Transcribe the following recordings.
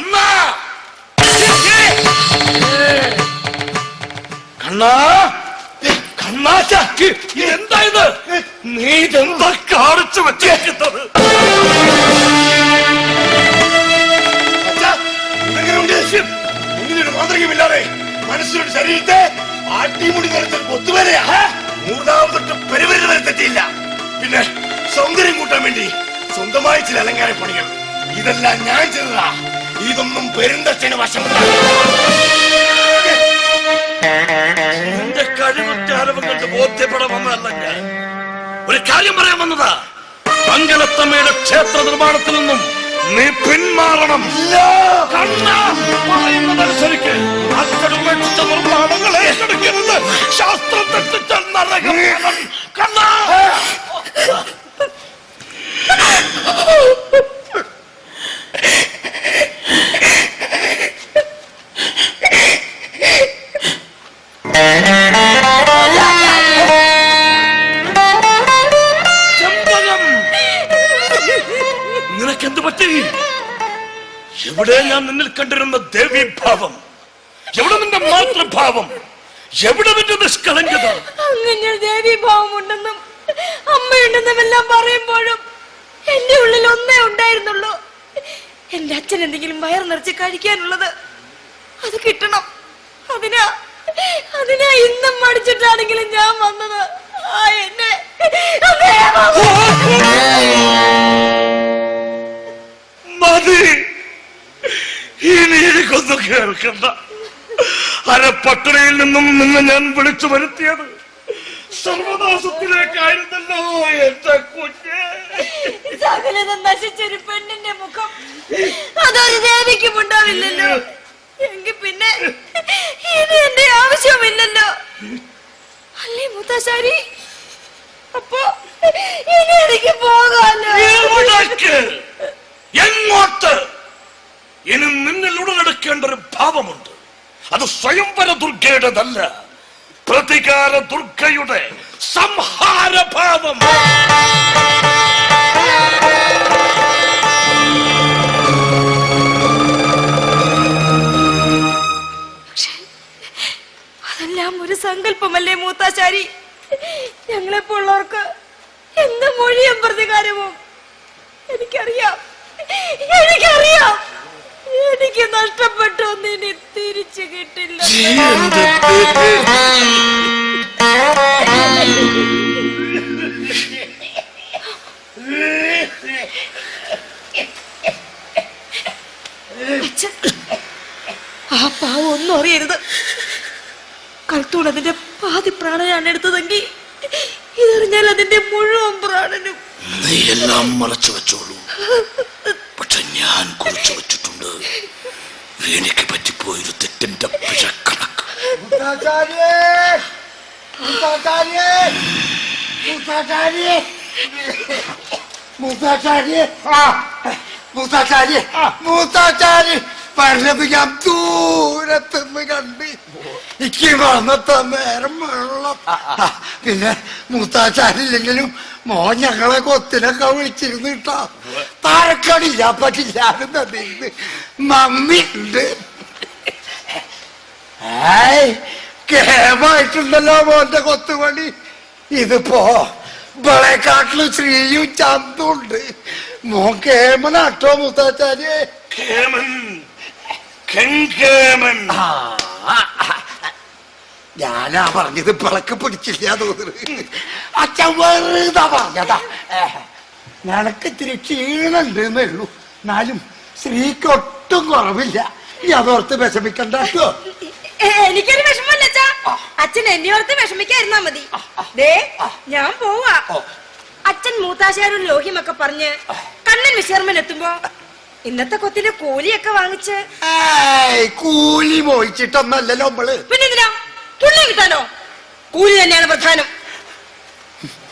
കണ്ണാ! കണ്ണാ കണ്ണാച്ച എന്താ ഇത്? നീ ഇതെന്താ കാണിച്ചു? മുന്നിലൊരു മാതൃകയുമില്ലാതെ മനസ്സിലൊരു ശരീരത്തെ ആട്ടിമുടി നിറച്ചൊരു കൊത്തുവരെയാ മൂന്നാമതൊട്ട് പെരുവരി വരെ തെറ്റിയില്ല. പിന്നെ സൗന്ദര്യം കൂട്ടാൻ വേണ്ടി സ്വന്തമായി ചില അലങ്കാര പണികൾ ഇതെല്ലാം ഞാൻ ചെയ്തതാ. ഇതൊന്നും പെരുന്തച്ഛന് വശം എന്റെ കഴിവുറ്റാരവം കണ്ട് ബോധ്യപ്പെടണമെന്നല്ല ഞാൻ. ഒരു കാര്യം പറയാൻ വന്നതാ. മംഗലത്തമ്മയുടെ ക്ഷേത്ര നിർമ്മാണത്തിൽ നിന്നും നീ പിന്മാറണം. അച്ഛൻ ഉപേക്ഷിച്ച നിർമ്മാണങ്ങൾ ഏറ്റെടുക്കരുത്. ഞാൻ നിന്നിൽ കണ്ടിരുന്ന ദേവീഭാവം എവിടെ നിന്റെ മാതൃഭാവം? എവിടെ നിന്റെ നിഷ്കളങ്കത? അങ്ങനെ ദേവീഭാവം ഉണ്ടെന്നും അമ്മയുണ്ടെന്നും എല്ലാം പറയുമ്പോഴും എന്റെ ഉള്ളിൽ ഒന്നേ ഉണ്ടായിരുന്നുള്ളൂ. എന്റെ അച്ഛൻ എന്തെങ്കിലും വയർ നിറച്ച് കഴിക്കാനുള്ളത് അത് കിട്ടണം. അതിനാ അതിനാ ഇന്നും മടിച്ചിട്ടാണെങ്കിലും ഞാൻ വന്നത്. ആ എന്നെ. കേൾക്കണ്ട. അരപ്പട്ടണയിൽ നിന്നും നിന്ന് ഞാൻ വിളിച്ചു വരുത്തിയത് സർവദാസത്തിലേക്കായിരുന്നല്ലോ എന്റെ കുഞ്ഞ്. സകലതും നശിച്ചൊരു പെണ്ണിന്റെ മുഖം. അതൊരു ദേവിക്കും ഉണ്ടാവില്ലല്ലോ. എങ്കിൽ പിന്നെ ഇനി എന്റെ ആവശ്യമില്ലല്ലോ അല്ലേ മുത്തശ്ശാരി അപ്പോ ഇനി എനിക്ക് പോകാമല്ലോ എങ്ങോട്ട്? ഇനി നിന്നിൽ ഉടലെടുക്കേണ്ട ഒരു ഭാവമുണ്ട്. അത് സ്വയംവര ദുർഗയുടേതല്ല. പ്രതികാര ദുർഗയുടെ സംഹാര ഭാവം. അതെല്ലാം ഒരു സങ്കല്പമല്ലേ മൂത്താശാരി? ഞങ്ങളെപ്പോലുള്ളവർക്ക് എന്ത് മൊഴിയും പ്രതികാരവും? എനിക്കറിയാം. എനിക്കറിയാം. എനിക്ക് നഷ്ടപ്പെട്ടു ഒന്നിനി തിരിച്ചു കിട്ടില്ല. ആ പാവം ഒന്നും അറിയരുത്. കൽത്തൂൺ അതിന്റെ പാതി പ്രാണനാണ് എടുത്തതെങ്കിൽ ഇതറിഞ്ഞാൽ അതിന്റെ മുഴുവൻ പ്രാണനും. നീ എല്ലാം മറച്ചു വെച്ചോളൂ. പക്ഷെ ഞാൻ കുറിച്ചു വെച്ചിട്ടുണ്ട്. എനിക്ക് പറ്റിപ്പോയൊരു തെറ്റിന്റെ പിഴക്കണക്ക് മൂത്താചാര്യ മൂത്താചാര്യ മൂത്താചാര്യേ മൂത്താചാര്യേ പറഞ്ഞത് ഞാൻ ദൂരത്തുനിന്ന് കണ്ട് എനിക്ക് വന്നത്തെ നേരം വെള്ളം. പിന്നെ മൂത്താച്ചാരില്ലെങ്കിലും മോൻ ഞങ്ങളെ കൊത്തിനൊക്കെ വിളിച്ചിരുന്നു കേട്ടോ. താഴക്കടില്ല പറ്റില്ലാരും നന്ദി മമ്മി ഉണ്ട്. ഏയ് കേമായിട്ടുണ്ടല്ലോ മോന്റെ കൊത്തുപണി. ഇതിപ്പോ ബളേക്കാട്ടിലും ശ്രീയും ചന്തുണ്ട് മോ മോൻ കേമനാട്ടോ മുത്താച്ചാര്യെ കേമൻ. കെങ്കേമൻ. ഞാനാ പറഞ്ഞത് പിളക്ക് പിടിച്ചില്ല തോന്നുന്നു. അച്ഛൻ വെറുതെ പറഞ്ഞതാ. നിനക്ക് ഇത്തിരി ക്ഷീണുണ്ട് എന്നേ ഉള്ളൂ. എന്നാലും സ്ത്രീക്ക് ഒട്ടും കുറവില്ല. ഈ അതോർത്ത് വിഷമിക്കണ്ടോ എനിക്കൊരു വിഷമല്ല അച്ഛൻ എന്നെ ഓർത്ത് വിഷമിക്കായിരുന്നാ മതി. ദേ ഞാൻ പോവാ. അച്ഛൻ മൂത്താശാരും ലോഹ്യമൊക്കെ പറഞ്ഞ് കണ്ണൻ വിശർമ്മൻ എത്തുമ്പോ ഇന്നത്തെ കൊത്തിന് കൂലിയൊക്കെ വാങ്ങിച്ച്. കൂലി മോഹിച്ചിട്ടൊന്നല്ലല്ലോ നമ്മൾ. പിന്നെ എന്തിനാ പുണ്യം കിട്ടാനോ? കൂലി തന്നെയാണ് പ്രധാനം.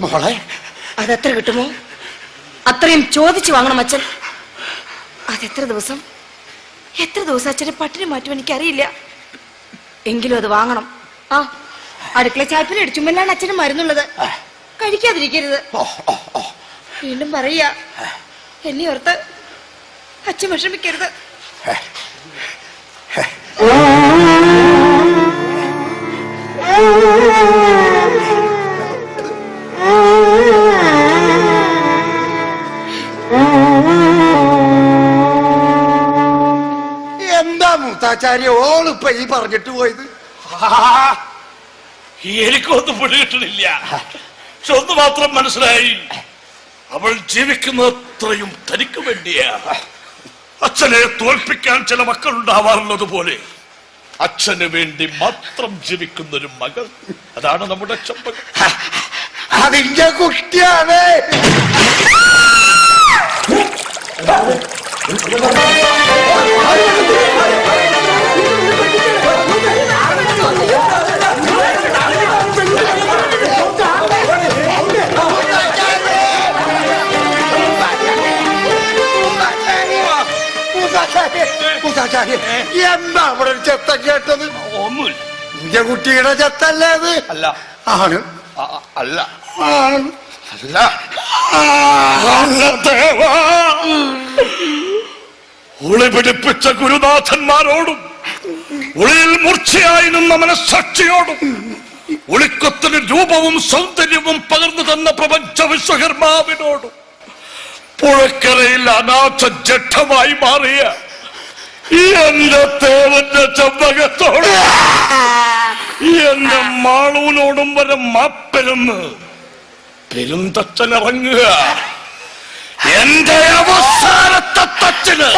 മോളെ അതെത്ര കിട്ടുമോ? അത്രയും ചോദിച്ചു വാങ്ങണം അച്ഛൻ. അതെത്ര ദിവസം? എത്ര ദിവസം അച്ഛനെ പട്ടിണി മാറ്റും എനിക്കറിയില്ല. എങ്കിലും അത് വാങ്ങണം. ആ അടുക്കള ചാപ്പിൽ അടിച്ചുമ്പോഴാണ് അച്ഛന് മരുന്നുള്ളത്. കഴിക്കാതിരിക്കരുത്. വീണ്ടും പറയാ എന്നെ ഓർത്ത് അച്ഛൻ വിഷമിക്കരുത്. എന്താ മൂത്താചാര്യ? ഓളിപ്പ ഈ പറഞ്ഞിട്ട് പോയത്? എനിക്കൊന്നും പിടികിട്ടണില്ല പക്ഷെ ഒന്ന് മാത്രം മനസ്സിലായി. അവൾ ജീവിക്കുന്നത്രയും തനിക്ക് വേണ്ടിയാ. അച്ഛനെ തോൽപ്പിക്കാൻ ചില മക്കൾ ഉണ്ടാവാറുള്ളത് പോലെ. അച്ഛന് വേണ്ടി മാത്രം ജീവിക്കുന്ന ഒരു മകൾ. അതാണ് നമ്മുടെ ചെമ്പകം അതിന്റെ കുട്ടിയാണ് മൂത്താച്ചാര്യ, മൂത്താച്ചാര്യ, എന്താ അവിടെ ഒരു ചെത്തം കേട്ടത്? ഒന്നുമില്ല നിന്റെ കുട്ടിയുടെ ചെത്തല്ലേ അത്? അല്ല. ആണ്. അല്ല. ആണ്. അല്ല. അല്ല ദേവാ. ഉളി പിടിപ്പിച്ച ഗുരുനാഥന്മാരോടും ഉളിയിൽ മൂർച്ചയായി നിന്ന മനസ്സാക്ഷിയോടും ഒളിക്കത്തിന് രൂപവും സൗന്ദര്യവും പകർന്നു തന്ന പ്രപഞ്ച വിശ്വകർമാവിനോടും പുഴക്കരയിൽ അനാഥ ജഡമായി മാറിയ എന്റെ തേവന്റെ ചെമ്പകത്തോട് എന്റെ മാളൂനോടും വരെ മാപ്പരുന്ന് പെരുന്തച്ചനിറങ്ങുക. എന്റെ അവസാനത്തെ തച്ചിന്